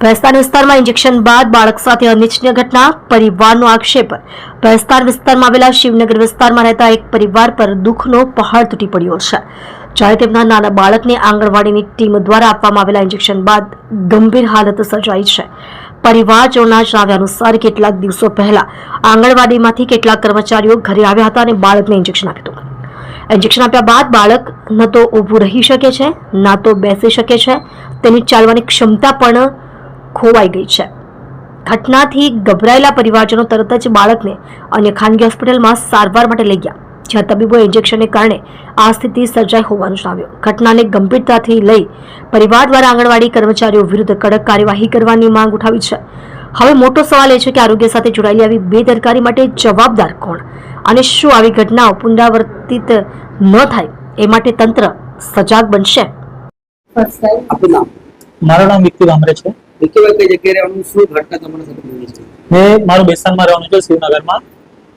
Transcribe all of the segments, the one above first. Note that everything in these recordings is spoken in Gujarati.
ભેસ્તાન વિસ્તારમાં ઇન્જેક્શન બાદ બાળક સાથે અનિચ્છનીય ઘટના, પરિવારનો આક્ષેપ. ભેસ્તાન વિસ્તારમાં આવેલા શિવનગર વિસ્તારમાં રહેતા એક પરિવાર પર દુઃખનો પહાડ તૂટી પડ્યો છે. જ્યારે તેમના નાના બાળકને આંગણવાડીની ટીમ દ્વારા આપવામાં આવેલા ઇન્જેક્શન બાદ ગંભીર હાલત સર્જાઈ છે. પરિવારજનોના જણાવ્યા અનુસાર કેટલાક દિવસો પહેલા આંગણવાડીમાંથી કેટલાક કર્મચારીઓ ઘરે આવ્યા હતા અને બાળકને ઇન્જેક્શન આપ્યું હતું. ઇન્જેક્શન આપ્યા બાદ બાળક ન તો ઊભું રહી શકે છે, ના તો બેસી શકે છે. તેની ચાલવાની ક્ષમતા પણ ખોવાઈ ગઈ છે. ઘટનાથી ગભરાયેલા પરિવારજનો તરત જ બાળકને અન્ય ખાનગી હોસ્પિટલમાં સારવાર માટે લઈ ગયા જ્યાં તબીબોએ ઇન્જેક્શનને કારણે આ સ્થિતિ સર્જાઈ હોવાનું જણાવ્યું. ઘટનાને ગંભીરતાથી લઈ પરિવાર દ્વારા આંગણવાડી કર્મચારીઓ વિરુદ્ધ કડક કાર્યવાહી કરવાની માંગ ઉઠાવી છે. હવે મોટો સવાલ એ છે કે આરોગ્ય સાથે જોડાયેલી આવી બેદરકારી માટે જવાબદાર કોણ? અને શું આવી ઘટનાઓ પુનરાવર્તિત ન થાય એ માટે તંત્ર સજાગ બનશે? મારું નામ વિક્કી ભામરે છે. વિકીભાઈ કઈ જગ્યાએ રહેવાનું શું ઘટના તમારા સાથે બની છે? મેં મારું બેસ્તાનમાં રહેવાનું છે શિવનગરમાં.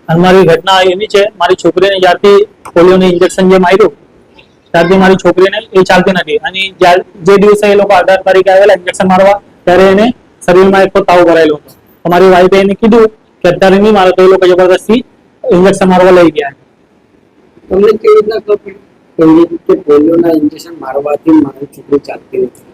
અને મારી ઘટના એવી છે મારી છોકરીને જ્યારથી પોલિયોનું ઇન્જેક્શન જે માર્યું ત્યારથી મારી છોકરીને એ ચાલતી નથી. અને જે દિવસે એ લોકો અઢાર તારીખે આવેલા ઇન્જેક્શન મારવા ત્યારે એને શરીરમાં એક તો તાવ ભરાયેલો હતો. તો મારી વાઈફે એને કીધું કે અત્યારે નહીં મારે તો એ લોકો જબરદસ્તી ઇન્જેક્શન મારવા લઈ ગયા. તમને કેવી રીતના ખબર પડી? રીતે પોલિયોના ઇન્જેક્શન મારવાથી મારી છોકરી ચાલતી નથી.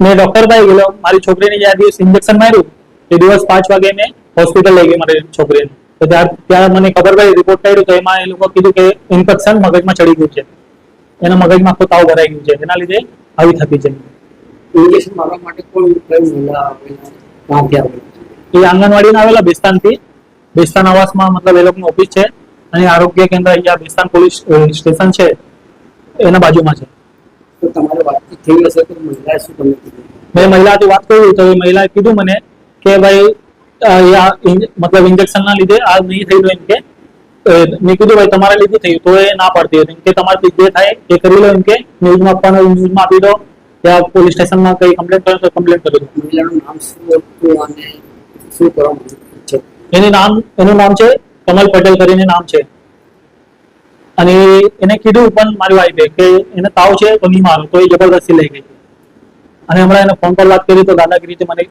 મેં ડોક્ટર પાસે ગયેલો મારી છોકરીને જ્યાં દિવસ ઇન્જેક્શન માર્યું એ દિવસ પાંચ વાગે મેં હોસ્પિટલ લઈ ગઈ મારી છોકરીને. તો ત્યાં મને ખબર પડી રિપોર્ટ કર્યો તો એમાં એ લોકો કીધું કે ઇન્ફેક્શન મગજમાં ચડી ગયું છે. એના મગજમાં આખો તાવ ભરાઈ ગયું છે એના લીધે આવી થતી છે. ઇન્જેક્શન મારવા માટે આવેલા? એ આંગણવાડીના આવેલા બેસ્તાનથી. બેસ્તાન આવાસમાં મતલબ એ લોકોની ઓફિસ છે અને આરોગ્ય કેન્દ્ર અહીંયા બેસ્તાન પોલીસ સ્ટેશન છે. એના બાજુમાં છે. તો તમારે વાતચીત થઈ હશે તો મહિલાએ શું તમને કીધું મેં મહિલાથી વાત કરી તો એ મહિલાએ કીધું મને કે ભાઈ મતલબ ઇન્જેક્શન ના લીધે આ નહીં થયું એમ કે મેં કીધું ભાઈ તમારા લીધે થયું તો એ ના પડતી હતી. કે તમારે જે થાય એ કરી લો એમ કે ન્યૂઝમાં આપવાનો ન્યૂઝમાં આપી દો ત્યાં પોલીસ સ્ટેશનમાં કઈ કમ્પ્લેન કરો તો કમ્પ્લેન કરી દો. મહિલાનું નામ શું હતું અને શું કરવા એનું નામ એનું નામ છે કમલ પટેલ કરીને નામ છે. અને એને કીધું પણ મારી વાઈફે કે એને તાવ છે તો નહીં મારો તો એ જબરદસ્તી લઈ ગઈ. અને હમણાં એને ફોન પર વાત કરી તો દાદાગીરી મને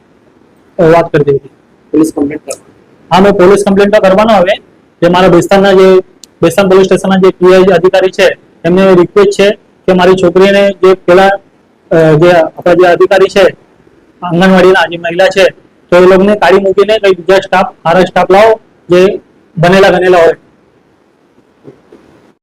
વાત કરી દીધી. પોલીસ કમ્પ્લેટ હા મેં પોલીસ કમ્પ્લેન તો કરવાનો હવે. જે મારા બેસ્તાનના જે બેસ્તાન પોલીસ સ્ટેશનના જે પીઆઈ અધિકારી છે એમને રિક્વેસ્ટ છે કે મારી છોકરીને જે પેલા જે આપણા જે અધિકારી છે આંગણવાડીના જે મહિલા છે તો એ લોકોને કાઢી મૂકીને કઈ બીજા સ્ટાફ સારા સ્ટાફ લાવો જે બનેલા બનેલા હોય.